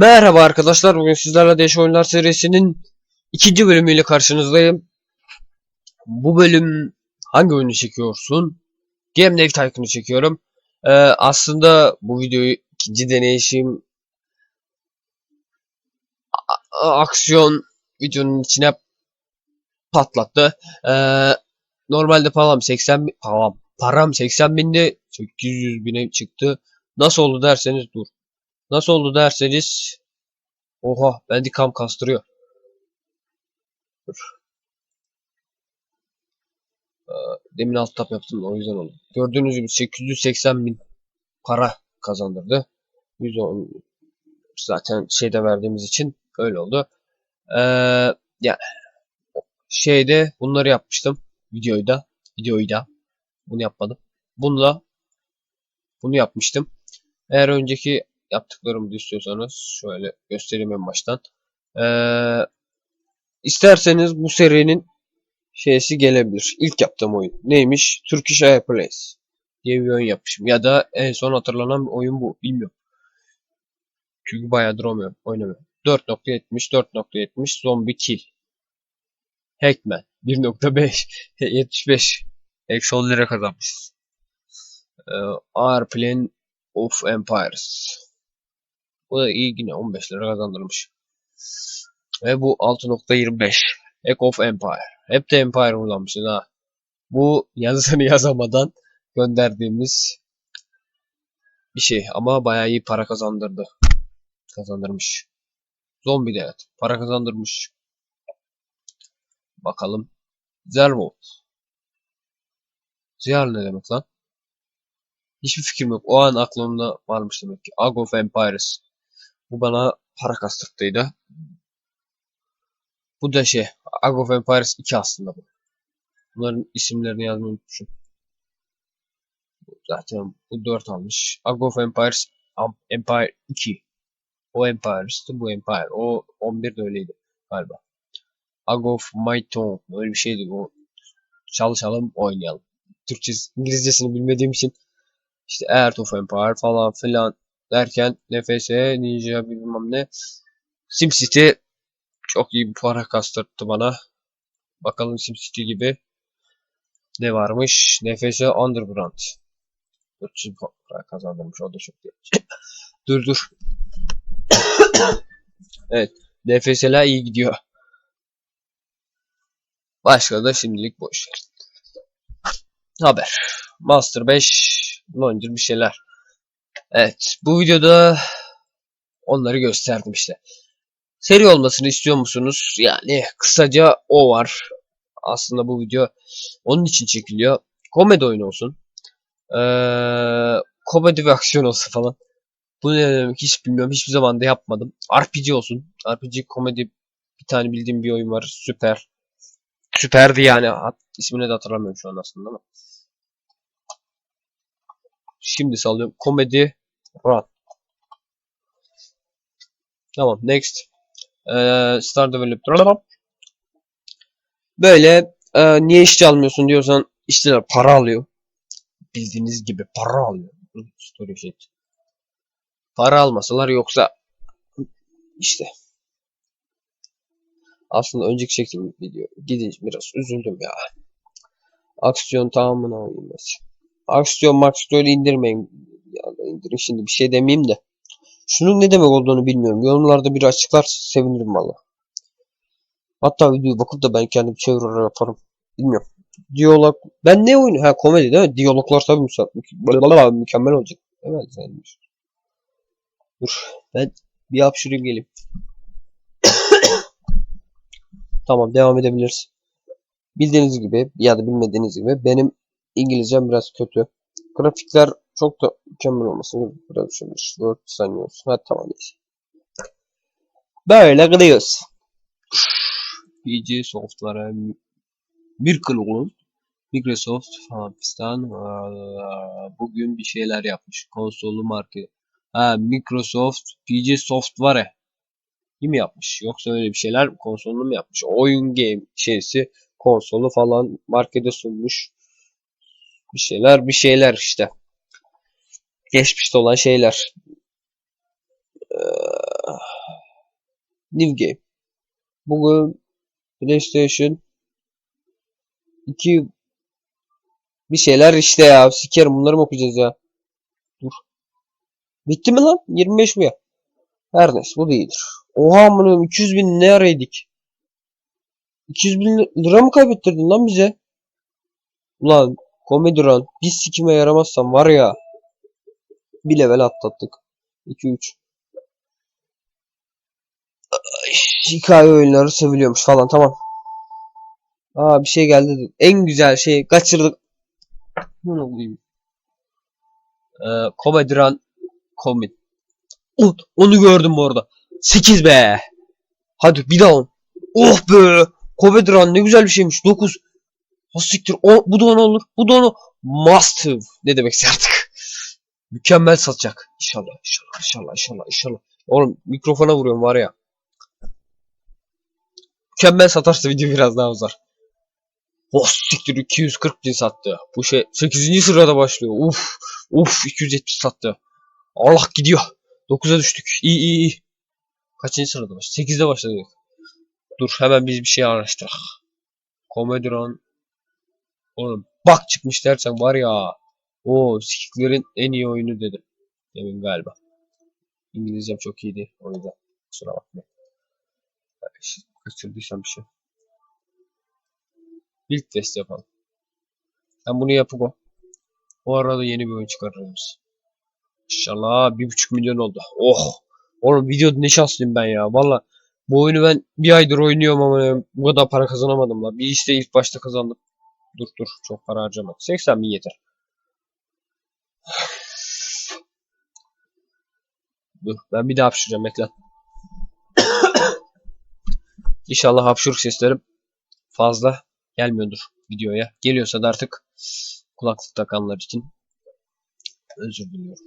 Merhaba arkadaşlar. Bugün sizlerle Değiş Oyunlar serisinin ikinci bölümüyle karşınızdayım. Bu bölüm hangi oyunu çekiyorsun? Game Dev Tycoon'u çekiyorum. Ee, aslında bu videoyu ikinci deneyişim aksiyon videonun içine patlattı. Ee, normalde param 80 bin, param, param 80 binde 800 bine çıktı. Nasıl oldu derseniz dur. Nasıl oldu derseniz Oha Bandicam kastırıyor. Dur. Ee, demin alt tap yaptım o yüzden oldu. Gördüğünüz gibi 880 bin para kazandırdı. 110 zaten şeyde verdiğimiz için öyle oldu. Ee, ya şeyde bunları yapmıştım. Videoyu da. Videoyu da. Bunu yapmadım. Bununla bunu yapmıştım. Eğer önceki yaptıklarımı da istiyorsanız şöyle göstereyim en baştan. Ee, isterseniz bu serinin şeysi gelebilir. İlk yaptığım oyun. Neymiş? Turkish Airplanes diye bir oyun yapmışım. Ya da en son hatırlanan bir oyun bu. Bilmiyorum. Çünkü bayağıdır oynamıyorum. oynamıyorum. 4.70 4.70 Zombie Kill. Hackman 1.5 75 Eksi 10 lira kazanmışız. Ee, Airplane of Empires. Bu da iyi yine 15 lira kazandırmış. Ve bu 6.25. Echo of Empire. Hep de Empire kullanmışız ha. Bu yazısını yazamadan gönderdiğimiz bir şey. Ama bayağı iyi para kazandırdı. Kazandırmış. Zombi de evet. Para kazandırmış. Bakalım. Zervold. Ziyar ne demek lan? Hiçbir fikrim yok. O an aklımda varmış demek ki. Ag of Empires. Bu bana para kastırttıydı. Bu da şey. Ag of Empires 2 aslında bu. Bunların isimlerini yazmayı unutmuşum. Zaten bu 4 almış. Ag of Empires Empire 2. O Empire'stı bu Empire. O 11 de öyleydi galiba. Ag of Myton. Öyle bir şeydi o. Çalışalım oynayalım. Türkçe, İngilizcesini bilmediğim için işte Earth of Empire falan filan derken NFS, Ninja bilmem ne. SimCity çok iyi bir para kastırttı bana. Bakalım SimCity gibi ne varmış? NFS Underground. 400 para kazandırmış. O da çok iyi. dur dur. evet. NFS'ler iyi gidiyor. Başka da şimdilik boş. Haber. Master 5 Launcher bir şeyler. Evet. Bu videoda onları gösterdim işte. Seri olmasını istiyor musunuz? Yani kısaca o var. Aslında bu video onun için çekiliyor. Komedi oyunu olsun. Ee, komedi ve aksiyon olsun falan. Bu ne demek hiç bilmiyorum. Hiçbir zaman da yapmadım. RPG olsun. RPG komedi bir tane bildiğim bir oyun var. Süper. Süperdi yani. Hat- ismini de hatırlamıyorum şu an aslında ama. Şimdi sallıyorum. Komedi Run. Tamam. Next. Ee, Star Developer. Böyle e, niye işçi almıyorsun diyorsan işçiler para alıyor. Bildiğiniz gibi para alıyor. Story shit. Para almasalar yoksa işte. Aslında önceki çektiğim video gidince biraz üzüldüm ya. Aksiyon alayım mesela. Aksiyon maksiyon indirmeyin. Ya da indirin şimdi bir şey demeyeyim de. Şunun ne demek olduğunu bilmiyorum. Yorumlarda bir açıklar sevinirim valla. Hatta videoyu bakıp da ben kendim çevirir yaparım. Bilmiyorum. Diyalog. Ben ne oyunu? Ha komedi değil mi? Diyaloglar tabii müsa- mükemmel olacak. Evet güzelmiş. Dur. Ben bir hapşırayım geleyim. tamam devam edebiliriz. Bildiğiniz gibi ya da bilmediğiniz gibi benim İngilizcem biraz kötü. Grafikler çok da mükemmel olmasını biraz düşünmüş. Word sanıyoruz. Ha tamam neyse. Böyle gidiyoruz. PC Software Miracle olun. Microsoft falan bugün bir şeyler yapmış. Konsolu marka. Ha Microsoft PC Software mi yapmış? Yoksa öyle bir şeyler konsolunu mu yapmış? Oyun game şeysi konsolu falan markete sunmuş. Bir şeyler bir şeyler işte. Geçmişte olan şeyler. Ee, New game. Bugün PlayStation 2 bir şeyler işte ya. Sikerim bunları mı okuyacağız ya? Dur. Bitti mi lan? 25 bu ya. Her neyse bu da iyidir. Oha amınım 200 bin ne araydık? 200 bin lira mı kaybettirdin lan bize? Ulan komedi run. Biz sikime yaramazsan var ya. Bir level atlattık. 2-3. Hikaye oyunları seviliyormuş falan tamam. Aa bir şey geldi. En güzel şey kaçırdık. Ne olayım? Ee, Comedy Run Comedy. Oh, onu gördüm bu arada. 8 be. Hadi bir daha 10. Oh be. Comedy Run ne güzel bir şeymiş. 9. Ha siktir. O, bu da 10 olur. Bu da 10 Must have. Ne demekse artık. Mükemmel satacak. İnşallah. İnşallah. İnşallah. İnşallah. İnşallah. Oğlum mikrofona vuruyorum var ya. Mükemmel satarsa video biraz daha uzar. Oh siktir 240 bin sattı. Bu şey 8. sırada başlıyor. Uf. Uf 270 sattı. Allah gidiyor. 9'a düştük. İyi iyi iyi. Kaçıncı sırada başladık? 8'de başladık. Dur hemen biz bir şey araştırak. Komedron. Oğlum bak çıkmış dersen var ya. O sikiklerin en iyi oyunu dedim. Demin galiba. İngilizcem çok iyiydi. O yüzden kusura bakmayın. Kaçırdıysam bir şey. Build test yapalım. Sen bunu yapıp o. O arada yeni bir oyun çıkarırız. İnşallah bir buçuk milyon oldu. Oh! Oğlum video ne şanslıyım ben ya. Valla bu oyunu ben bir aydır oynuyorum ama bu kadar para kazanamadım la. Bir işte ilk başta kazandım. Dur dur çok para harcamadım. 80 bin yeter. Dur ben bir daha hapşıracağım bekle. İnşallah hapşuruk seslerim fazla gelmiyordur videoya. Geliyorsa da artık kulaklık takanlar için özür diliyorum.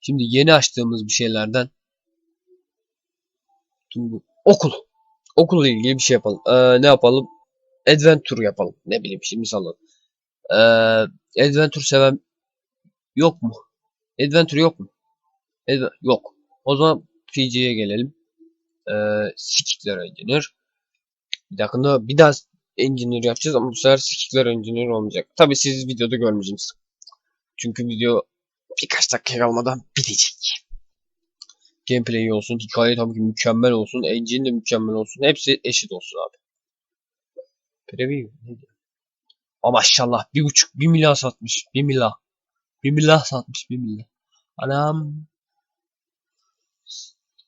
Şimdi yeni açtığımız bir şeylerden bu okul. Okulla ilgili bir şey yapalım. Ee, ne yapalım? Adventure yapalım. Ne bileyim şimdi sallan. Ee, Adventure seven yok mu? Adventure yok mu? Adve yok. O zaman PG'ye gelelim. Ee, Sikikler Engineer. Bir dakika bir daha Engineer yapacağız ama bu sefer Sikikler Engineer olmayacak. Tabi siz videoda görmeyeceksiniz. Çünkü video birkaç dakika kalmadan bitecek. Gameplay olsun, hikaye tabii ki mükemmel olsun, engine de mükemmel olsun. Hepsi eşit olsun abi. Preview? Ama maşallah bir buçuk, bir milyar satmış. Bir milyar. Bir milyar satmış, bir milyar. Anam.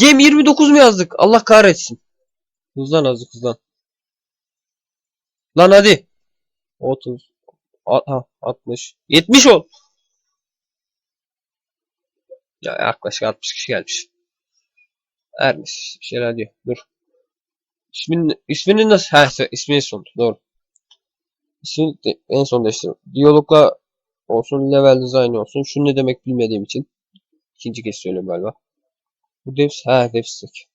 Game 29 mu yazdık? Allah kahretsin. Hızlan azıcık hızlan. Lan hadi. 30. Ha, 60. 70 ol. Ya yaklaşık 60 kişi gelmiş. Ermiş. Bir şeyler diyor. Dur. İsmin, ismini nasıl? Ha, ismini son. Doğru. İsmini de, en son değiştirdim. Diyalogla olsun, level design olsun. Şu ne demek bilmediğim için. ikinci kez söylüyorum galiba. Bu devs, ha devstek.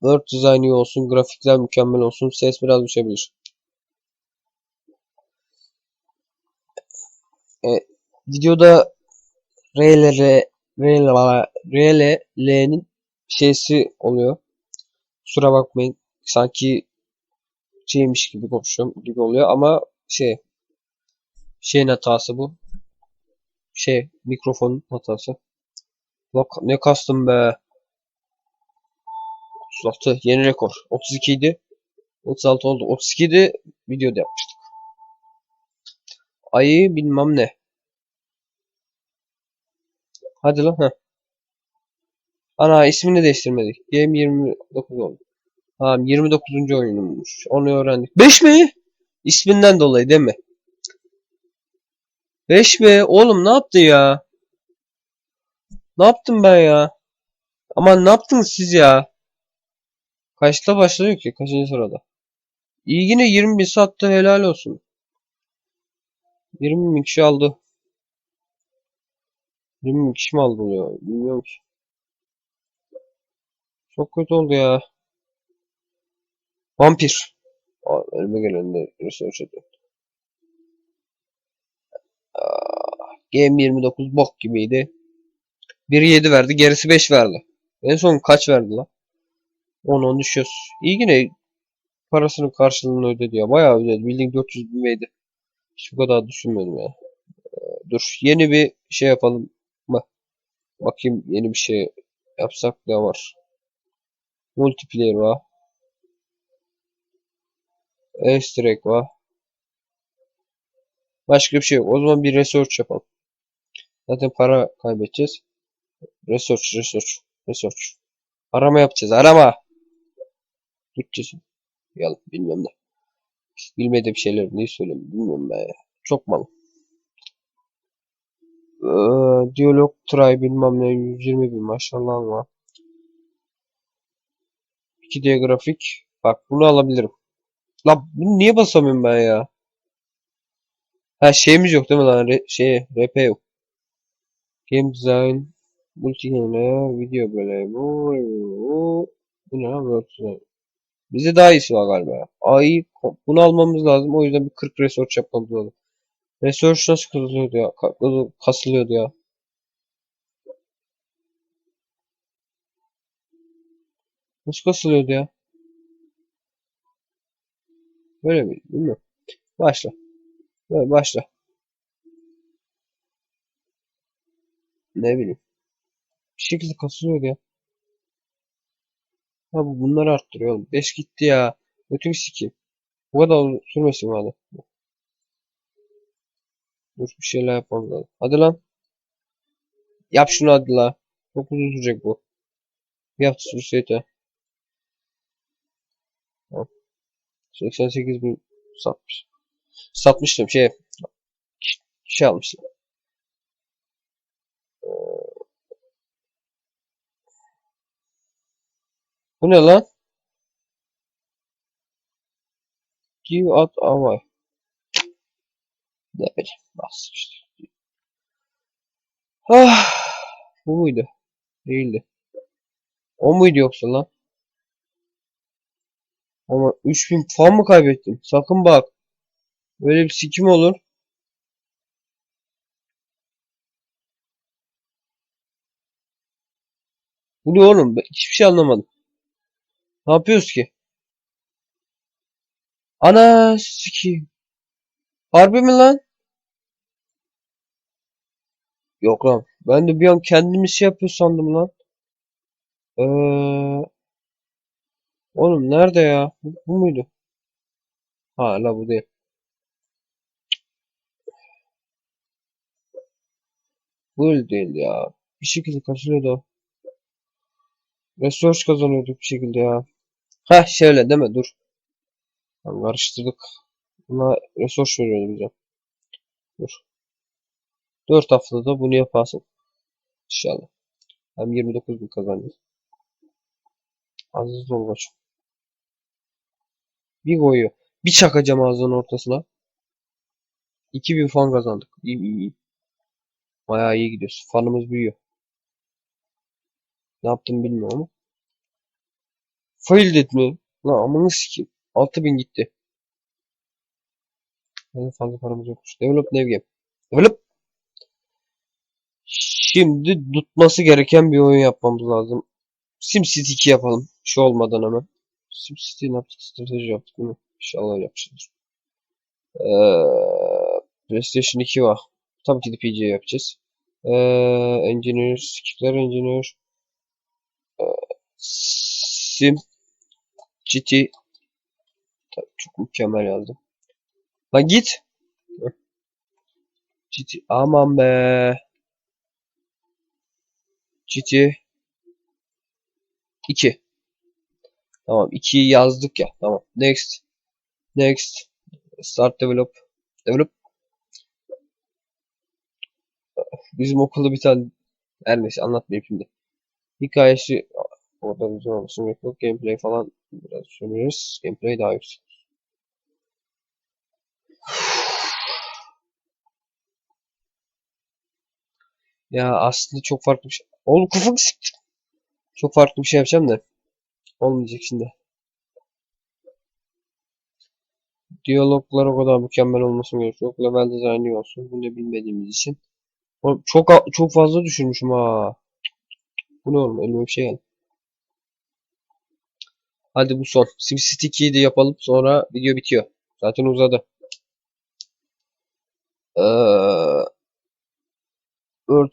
Word design iyi olsun, grafikler mükemmel olsun, ses biraz düşebilir. E, videoda RLR RLR'nin şeysi oluyor. Kusura bakmayın. Sanki şeymiş gibi konuşuyorum gibi oluyor ama şey şeyin hatası bu. Şey mikrofonun hatası. Bak ne kastım be. 36 yeni rekor. 32 idi. 36 oldu. 32 idi. Videoda yapmıştık. Ayı bilmem ne. Hadi lan ha. Ana ismini değiştirmedik. Game 29 oldu. Tamam 29. oyunummuş. Onu öğrendik. 5 mi? İsminden dolayı değil mi? 5 mi? Oğlum ne yaptı ya? Ne yaptım ben ya? Aman ne yaptınız siz ya? Kaçta başlıyor ki? Kaçıncı sırada? İyi yine 20 bin sattı helal olsun. 20 bin kişi aldı. 20 bin kişi mi aldı oluyor? Bilmiyorum ki. Çok kötü oldu ya. Vampir. Aa, önüme gelen de research. Game 29 bok gibiydi. Biri 7 verdi. Gerisi 5 verdi. En son kaç verdi lan? 10 10 düşüyoruz. İyi yine parasının karşılığını ödedi ya. Bayağı ödedi. Bildiğin 400 bin miydi? Hiç bu kadar düşünmedim ya. Ee, dur. Yeni bir şey yapalım? Bakayım yeni bir şey yapsak ne var? Multiplayer var. Extract var. Başka bir şey yok. O zaman bir research yapalım. Zaten para kaybedeceğiz. Research, research, research. Arama yapacağız. Arama. Türkçesi. Yalan bilmem ne. Bilmediğim şeyler neyi söyleyeyim bilmiyorum ben ya. Çok mal. Ee, diyalog try bilmem ne 120 bin maşallah var. 2D grafik. Bak bunu alabilirim. Lan bunu niye basamıyorum ben ya? Ha şeyimiz yok değil mi lan? Re şey, RP yok. Game design, multiplayer, video böyle. Bu, ne lan? Workflow. Bize daha iyisi var galiba. Ay bunu almamız lazım. O yüzden bir 40 research yapmamız. Research nasıl kasılıyordu ya? Ka- Kasılıyordu ya. Nasıl kasılıyordu ya? Böyle mi? Bilmiyorum. Başla. Böyle başla. Ne bileyim. Bir şekilde kasılıyordu ya. Ha bu bunları arttırıyor oğlum. 5 gitti ya. Ötünü sikeyim. Bu kadar sürmesin hadi. Dur bir şeyler yapmam lazım. Hadi lan. Yap şunu hadi la. Çok uzun sürecek bu. Yap sürseydi. 88 bin satmış. Satmıştım şey. Şey almıştım. Bu ne lan? Give out away. Ne bileyim. Nasıl işte. Ah, bu muydu? Değildi. O muydu yoksa lan? Ama 3000 falan mı kaybettim? Sakın bak. Böyle bir sikim olur. Bu ne oğlum? Ben hiçbir şey anlamadım. Ne yapıyoruz ki? Ana sikeyim. Harbi mi lan? Yok lan. Ben de bir an kendimi şey yapıyor sandım lan. Ee, oğlum nerede ya? Bu, bu muydu? Ha la bu değil. Bu değildi ya. Bir şekilde kaçırıyordu. Research kazanıyorduk bir şekilde ya. Heh şöyle deme dur. Tamam, karıştırdık. Buna research veriyordu bize. Dur. 4 haftada bunu yaparsın. İnşallah. Hem 29 bin kazanacağız. Aziz ol başım. Bir koyuyor. Bir çakacağım ağzının ortasına. 2000 fan kazandık. İyi iyi iyi. Bayağı iyi gidiyoruz. Fanımız büyüyor. Ne yaptım bilmiyorum ama. Failed et mi? Lan amını sikeyim. 6000 gitti. Yani fazla paramız yokmuş. Develop new game. Develop. Şimdi tutması gereken bir oyun yapmamız lazım. SimCity 2 yapalım. Şu olmadan hemen. SimCity ne yaptık? Strateji yaptık değil mi? İnşallah öyle yapmışızdır. Ee, PlayStation 2 var. Tabii ki de PC yapacağız. Ee, Engineer, Skipler Engineer. Ee, Sim GT Tabii çok mükemmel yazdım. Lan git. GT aman be. GT 2. Tamam 2'yi yazdık ya. Tamam. Next. Next. Start develop. Develop. Bizim okulda bir tane her neyse anlatmayayım şimdi. Hikayesi orada güzel olmasın yok. Gameplay falan biraz söyleriz. Gameplay daha yüksek. Ya aslında çok farklı bir şey. Oğlum kafanı siktir. Çok farklı bir şey yapacağım da. Olmayacak şimdi. Diyaloglar o kadar mükemmel olmasın gerekiyor. Yok level iyi olsun. Bunu da bilmediğimiz için. Oğlum çok çok fazla düşürmüşüm ha. Bu ne oğlum? Elime bir şey geldi. Hadi bu son. SimCity 2'yi de yapalım. Sonra video bitiyor. Zaten uzadı. Ee,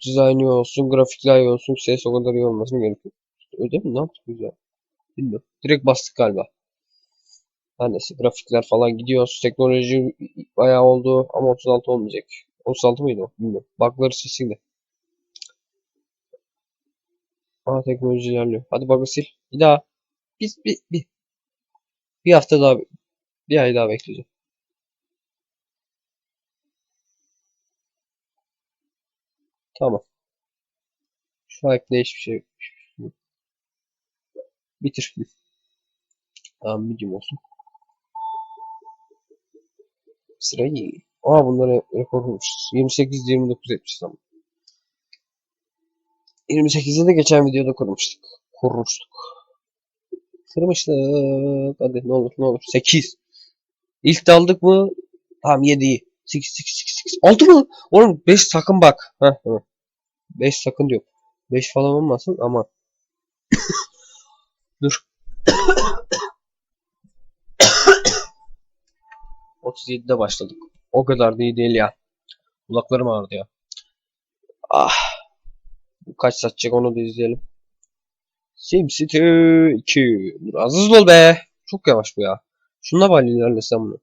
Design iyi olsun, grafikler iyi olsun, ses o kadar iyi olmasın gerekiyor. Öyle mi? Ne yaptık biz ya? Bilmiyorum. Direkt bastık galiba. Her neyse grafikler falan gidiyor. Teknoloji bayağı oldu ama 36 olmayacak. 36 mıydı o? Bilmiyorum. Bug'ları silsin de. Aa teknoloji ilerliyor. Hadi bug'ı sil. Bir daha. Bir, bir, bir. Bir hafta daha. Bir ay daha bekleyeceğim. Tamam. Şu an ekle hiçbir şey. Bitir. Tamam medium olsun. Sırayı. Aa bunları rekor kurmuşuz. 28 29 etmişiz ama. 28'de de geçen videoda kurmuştuk. Kurmuştuk. Kırmıştık. Hadi ne olur ne olur. 8. İlk de aldık mı? Tamam 7'yi. 8 8 8 8. 6 mı? Oğlum 5 sakın bak. Heh, tamam. 5 sakın diyor. 5 falan olmasın ama. Dur. 37'de başladık. O kadar da iyi değil ya. Kulaklarım ağrıdı ya. Ah. Kaç satacak onu da izleyelim. SimCity 2. Biraz hızlı ol be. Çok yavaş bu ya. Şununla bari ilerlesem bunu.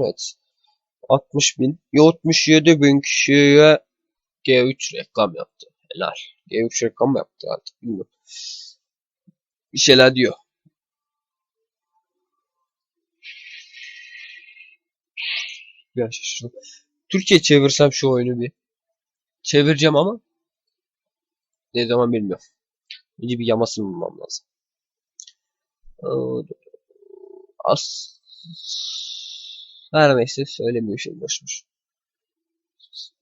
Evet. 60 bin. 67 bin kişiye G3 reklam yaptı. Helal. G3 reklam yaptı artık bilmiyorum. Bir şeyler diyor. Ya şaşırdım. Türkiye çevirsem şu oyunu bir. Çevireceğim ama ne zaman bilmiyorum. Önce bir yamasını bulmam lazım. Ee, As her neyse söylemiyor şey boşmuş.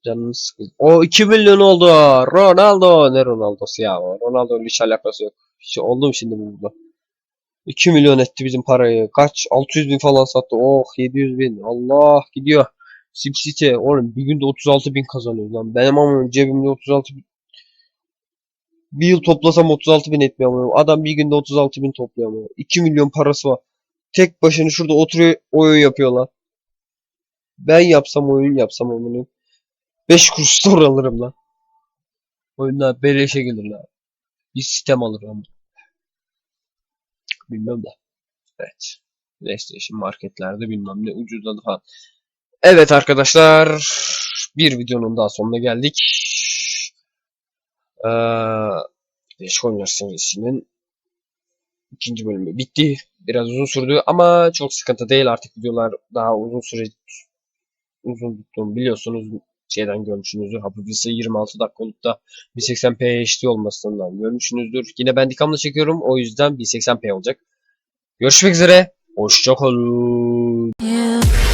Canınız sıkıldı. O 2 milyon oldu. Ronaldo. Ne Ronaldo'su ya? Ronaldo'nun hiç alakası yok. Hiç oldum şimdi burada. 2 milyon etti bizim parayı. Kaç? 600 bin falan sattı. Oh 700 bin. Allah gidiyor. SimCity. Oğlum bir günde 36 bin kazanıyor lan. Benim ama cebimde 36 bin. Bir yıl toplasam 36 bin etmiyor ama. Adam bir günde 36 bin topluyor ama. 2 milyon parası var. Tek başına şurada oturuyor oyun yapıyorlar. Ben yapsam oyun yapsam onu. 5 kuruş sonra alırım lan. Oyunlar beleşe gelir lan. Bir sistem alırım. Bilmem de. Evet. PlayStation marketlerde bilmem ne ucuzladı falan. Evet arkadaşlar. Bir videonun daha sonuna geldik. Ee, Değişik Oyunlar serisinin ikinci bölümü bitti. Biraz uzun sürdü ama çok sıkıntı değil. Artık videolar daha uzun süre uzun tuttuğumu biliyorsunuz. Şeyden görmüşsünüzdür. Hafiflisi 26 dakika olup da 1080p HD olmasından görmüşsünüzdür. Yine ben dikamla çekiyorum. O yüzden 1080p olacak. Görüşmek üzere. Hoşçakalın. You